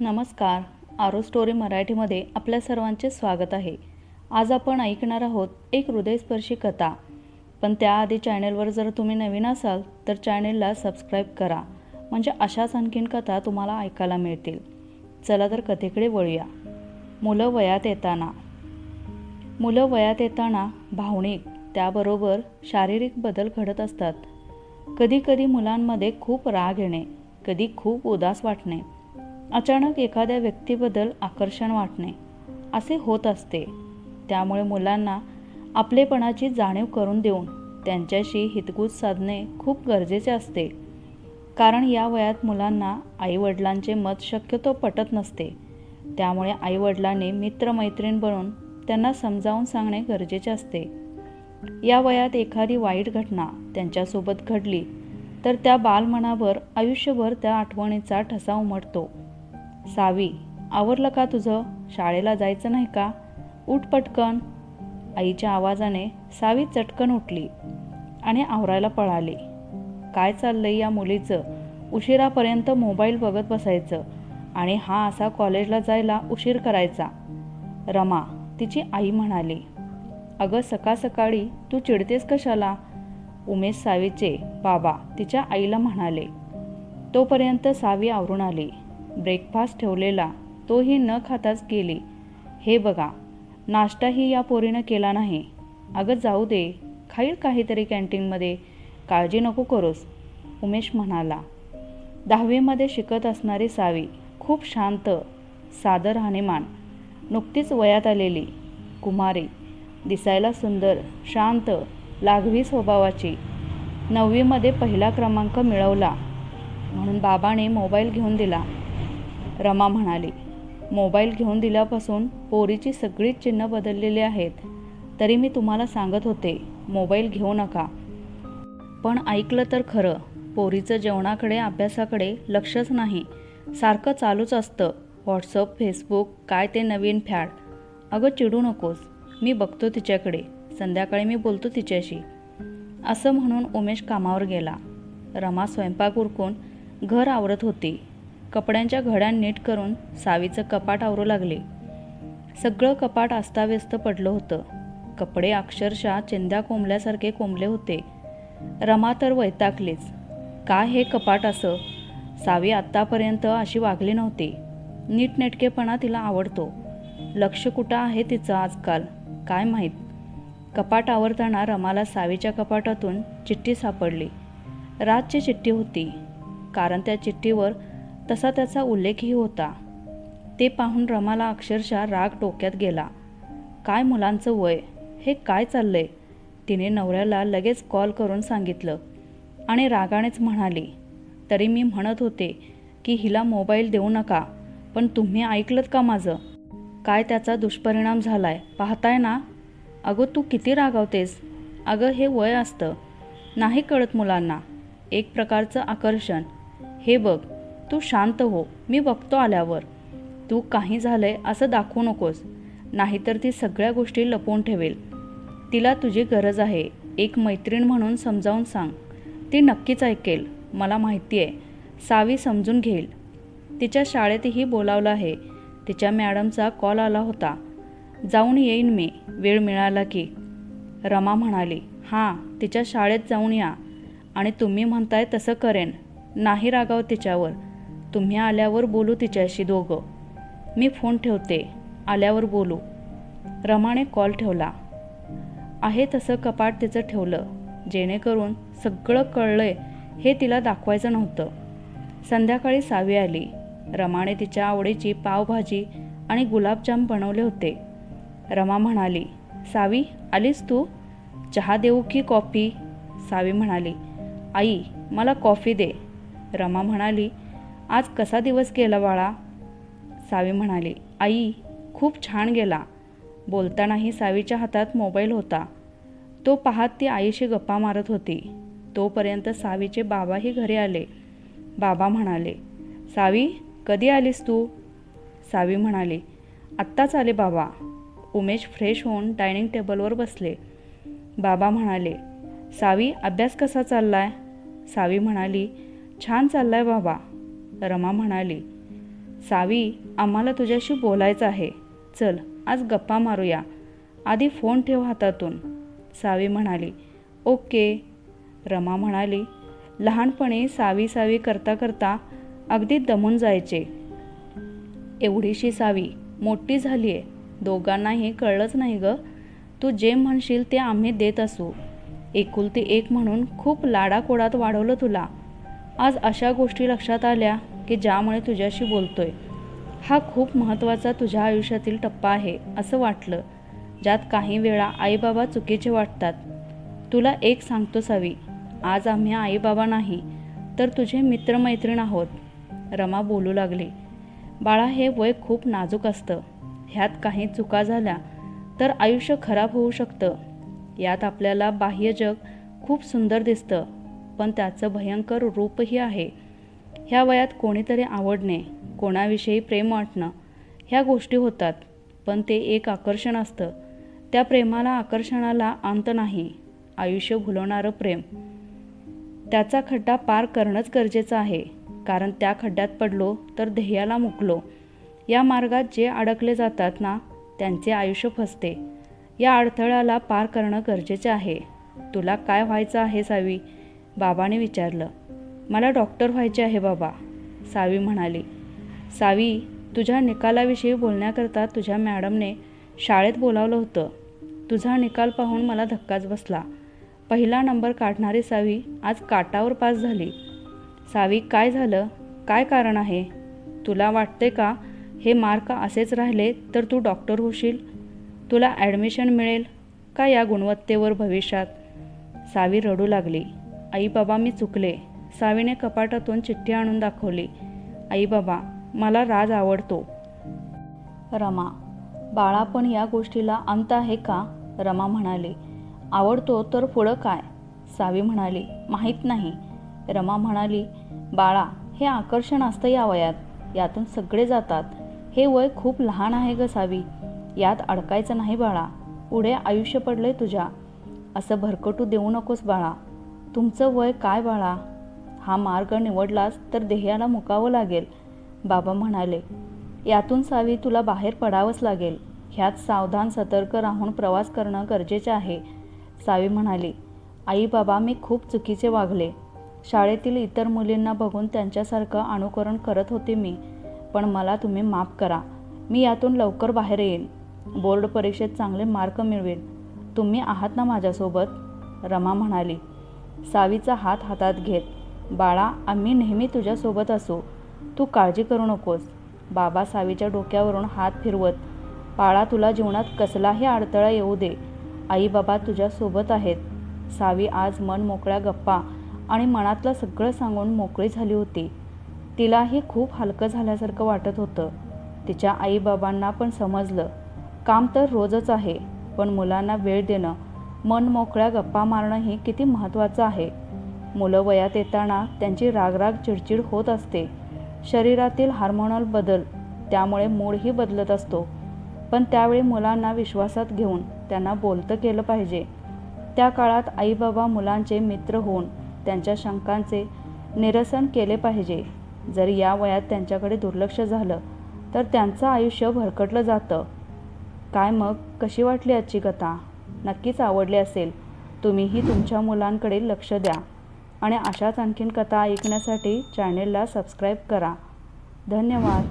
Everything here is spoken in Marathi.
नमस्कार. आरो स्टोरी मराठीमध्ये आपल्या सर्वांचे स्वागत आहे. आज आपण ऐकणार आहोत एक हृदयस्पर्शी कथा. पण त्याआधी चॅनलवर जर तुम्ही नवीन असाल तर चॅनेलला सबस्क्राईब करा. म्हणजे अशाच आणखीन कथा तुम्हाला ऐकायला मिळतील. चला तर कथेकडे वळूया. मुलं वयात येताना. मुलं वयात येताना भावनिक त्याबरोबर शारीरिक बदल घडत असतात. कधीकधी मुलांमध्ये खूप राग येणे कधी खूप उदास वाटणे. अचानक एखाद्या व्यक्तीबद्दल आकर्षण वाटणे असे होत असते. त्यामुळे मुलांना आपलेपणाची जाणीव करून देऊन त्यांच्याशी हितगुज साधणे खूप गरजेचे असते. कारण या वयात मुलांना आईवडिलांचे मत शक्यतो पटत नसते. त्यामुळे आईवडिलांनी मित्रमैत्रीण बनून त्यांना समजावून सांगणे गरजेचे असते. या वयात एखादी वाईट घटना त्यांच्यासोबत घडली तर त्या बालमनावर आयुष्यभर त्या आठवणीचा ठसा उमटतो. सावी आवरलं का तुझं? शाळेला जायचं नाही का? उठ पटकन. आईच्या आवाजाने सावी चटकन उठली आणि आवरायला पळाली. काय चाललंय या मुलीचं? उशिरापर्यंत मोबाईल बघत बसायचं आणि हा असा कॉलेजला जायला उशीर करायचा. रमा तिची आई म्हणाली अगं सकाळ सकाळी तू चिडतेस कशाला? उमेश सावीचे बाबा तिच्या आईला म्हणाले. तोपर्यंत सावी आवरून आली. ब्रेकफास्ट ठेवलेला तोही न खाताच गेली. हे बघा नाश्ताही या पोरीनं केला नाही. अगं जाऊ दे खाईल काहीतरी कॅन्टीनमध्ये काळजी नको करूस उमेश म्हणाला. दहावीमध्ये शिकत असणारी सावी खूप शांत सादर राहणीमान नुकतीच वयात आलेली. कुमारी दिसायला सुंदर शांत लाघवी स्वभावाची. नववीमध्ये पहिला क्रमांक मिळवला. म्हणून बाबाने मोबाईल घेऊन दिला. रमा म्हणाली मोबाईल घेऊन दिल्यापासून पोरीची सगळीच चिन्ह बदललेली आहेत. तरी मी तुम्हाला सांगत होते मोबाईल घेऊ नका. पण ऐकलं तर खरं पोरीचं जेवणाकडे अभ्यासाकडे लक्षच नाही. सारखं चालूच असतं. व्हॉट्सअप फेसबुक काय ते नवीन फॅड. अगं चिडू नकोस. मी बघतो तिच्याकडे. संध्याकाळी मी बोलतो तिच्याशी. असं म्हणून उमेश कामावर गेला. रमा स्वयंपाक उरकून घर आवरत होती. कपड्यांच्या घड्या नीट करून सावीचं कपाट आवरू लागले. सगळं कपाट अस्ताव्यस्त पडलं होतं. कपडे अक्षरशः चिंध्या कोंबल्यासारखे कोंबले होते. रमा तर वैतागलीच. काय हे कपाट असं? सावी आत्तापर्यंत अशी वागली नव्हती. नीटनेटकेपणा तिला आवडतो. लक्ष कुठं आहे तिचं आजकाल? काय माहीत? कपाट आवरताना रमाला सावीच्या कपाटातून चिठ्ठी सापडली. रातची चिठ्ठी होती. कारण त्या चिठ्ठीवर तसा त्याचा उल्लेखही होता. ते पाहून रमाला अक्षरशः राग डोक्यात गेला. काय मुलांचं वय? हे काय चाललंय? तिने नवऱ्याला लगेच कॉल करून सांगितलं आणि रागानेच म्हणाली तरी मी म्हणत होते की हिला मोबाईल देऊ नका पण तुम्ही ऐकलत का माझं? काय त्याचा दुष्परिणाम झालाय? पाहताय ना? अगं तू किती रागावतेस. अगं हे वय असतं. नाही कळत मुलांना. एक प्रकारचं आकर्षण. हे बघ तू शांत हो. मी बघतो आल्यावर. तू काही झालंय असं दाखवू नकोस. नाहीतर ती सगळ्या गोष्टी लपवून ठेवेल. तिला तुझी गरज आहे. एक मैत्रीण म्हणून समजावून सांग. ती नक्कीच ऐकेल. मला माहिती आहे. सावी समजून घेईल. तिच्या शाळेतही बोलावलं आहे. तिच्या मॅडमचा कॉल आला होता. जाऊन येईन मी. वेळ मिळाला की. रमा म्हणाली हां तिच्या शाळेत जाऊन या. आणि तुम्ही म्हणताय तसं करेन. नाही रागाव तिच्यावर. तुम्ही आल्यावर बोलू तिच्याशी दोघं. मी फोन ठेवते. आल्यावर बोलू. रमाने कॉल ठेवला. आहे तसं कपाट तिचं ठेवलं. जेणेकरून सगळं कळलंय हे तिला दाखवायचं नव्हतं. संध्याकाळी सावी आली. रमाने तिच्या आवडीची पावभाजी आणि गुलाबजाम बनवले होते. रमा म्हणाली सावी आलीस तू? चहा देऊ की कॉफी? सावी म्हणाली आई मला कॉफी दे. रमा म्हणाली आज कसा दिवस गेला बाळा? सावी म्हणाली आई खूप छान गेला. बोलतानाही सावीच्या हातात मोबाईल होता. तो पाहत ती आईशी गप्पा मारत होती. तोपर्यंत सावीचे बाबाही घरी आले. बाबा म्हणाले सावी कधी आलीस तू? सावी म्हणाली आत्ताच आले बाबा. उमेश फ्रेश होऊन डायनिंग टेबलवर बसले. बाबा म्हणाले सावी अभ्यास कसा चाललाय? सावी म्हणाली छान चाललाय बाबा. रमा म्हणाली सावी आम्हाला तुझ्याशी बोलायचं आहे. चल आज गप्पा मारूया. आधी फोन ठेव हातातून. सावी म्हणाली ओके. रमा म्हणाली लहानपणी सावी सावी करता करता अगदी दमून जायचे. एवढीशी सावी मोठी झाली आहे दोघांनाही कळलंच नाही ग. तू जे म्हणशील ते आम्ही देत असू. एकुलती एक म्हणून खूप लाडाकोडात वाढवलं तुला. आज अशा गोष्टी लक्षात आल्या? की ज्यामुळे तुझ्याशी बोलतोय. हा खूप महत्त्वाचा तुझ्या आयुष्यातील टप्पा आहे असं वाटलं. ज्यात काही वेळा आईबाबा चुकीचे वाटतात. तुला एक सांगतो सावी आज आम्ही आईबाबा नाही तर तुझे मित्रमैत्रीण आहोत. रमा बोलू लागली. बाळा हे वय खूप नाजूक असतं. ह्यात काही चुका झाल्या तर आयुष्य खराब होऊ शकतं. यात आपल्याला बाह्य जग खूप सुंदर दिसतं पण त्याचं भयंकर रूपही आहे. ह्या वयात कोणीतरी आवडणे कोणाविषयी प्रेम वाटणं ह्या गोष्टी होतात पण ते एक आकर्षण असतं. त्या प्रेमाला आकर्षणाला अंत नाही आयुष्य भुलवणारं प्रेम. त्याचा खड्डा पार करणंच गरजेचं आहे कारण त्या खड्ड्यात पडलो तर ध्येयाला मुकलो. या मार्गात जे अडकले जातात ना त्यांचे आयुष्य फसते. या अडथळ्याला पार करणं गरजेचे आहे. तुला काय व्हायचं आहे सावी? बाबाने विचारलं. मला डॉक्टर व्हायचे आहे बाबा सावी म्हणाली. सावी तुझ्या निकालाविषयी बोलण्याकरता तुझ्या मॅडमने शाळेत बोलावलं होतं. तुझा निकाल पाहून मला धक्काच बसला. पहिला नंबर काढणारी सावी आज काटावर पास झाली. सावी काय झालं? काय कारण आहे? तुला वाटते का हे मार्क असेच राहिले तर तू डॉक्टर होशील? तुला ॲडमिशन मिळेल का या गुणवत्तेवर भविष्यात? सावी रडू लागली. आई बाबा मी चुकले. सावीने कपाटातून चिठ्ठी आणून दाखवली. आई बाबा मला राज आवडतो. रमा बाळा पण या गोष्टीला अंत आहे का? रमा म्हणाली. आवडतो तर पुढं काय? सावी म्हणाली. माहीत नाही. रमा म्हणाली. बाळा हे आकर्षण असतं या वयात. यातून सगळे जातात. हे वय खूप लहान आहे ग सावी. यात अडकायचं नाही बाळा. पुढे आयुष्य पडलंय तुझ्या. असं भरकटू देऊ नकोस बाळा. तुमचं वय काय बाळा? हा मार्ग निवडलास तर ध्येयाला मुकावं लागेल. बाबा म्हणाले यातून सावी तुला बाहेर पडावंच लागेल. ह्यात सावधान सतर्क राहून प्रवास करणं गरजेचे आहे. सावी म्हणाली आई बाबा मी खूप चुकीचे वागले. शाळेतील इतर मुलींना बघून त्यांच्यासारखं अनुकरण करत होते मी. पण मला तुम्ही माफ करा. मी यातून लवकर बाहेर येईन. बोर्ड परीक्षेत चांगले मार्क मिळवेन. तुम्ही आहात ना माझ्यासोबत? रमा म्हणाली. सावीचा हात हातात घेत बाळा आम्ही नेहमी तुझ्यासोबत असू. तू काळजी करू नकोस. बाबा सावीच्या डोक्यावरून हात फिरवत बाळा तुला जीवनात कसलाही अडथळा येऊ दे. आई बाबा तुझ्यासोबत आहेत. सावी आज मन मोकळ्या गप्पा आणि मनातलं सगळं सांगून मोकळी झाली होती. तिलाही खूप हलकं झाल्यासारखं वाटत होतं. तिच्या आईबाबांना पण समजलं. काम तर रोजच आहे पण मुलांना वेळ देणं मन मोकळ्या गप्पा मारणंही किती महत्त्वाचं आहे. मुलं वयात येताना त्यांची रागराग चिडचिड होत असते. शरीरातील हार्मोनल बदल त्यामुळे मूडही बदलत असतो. पण त्यावेळी मुलांना विश्वासात घेऊन त्यांना बोलतं केलं पाहिजे. त्या काळात आईबाबा मुलांचे मित्र होऊन त्यांच्या शंकांचे निरसन केले पाहिजे. जर या वयात त्यांच्याकडे दुर्लक्ष झालं तर त्यांचं आयुष्य भरकटलं जातं. काय मग? कशी वाटली आजची कथा? नक्कीच आवडली असेल. तुम्हीही तुमच्या मुलांकडे लक्ष द्या. आणि अशाच आणखीन कथा ऐकण्यासाठी चॅनेलला सबस्क्राईब करा. धन्यवाद.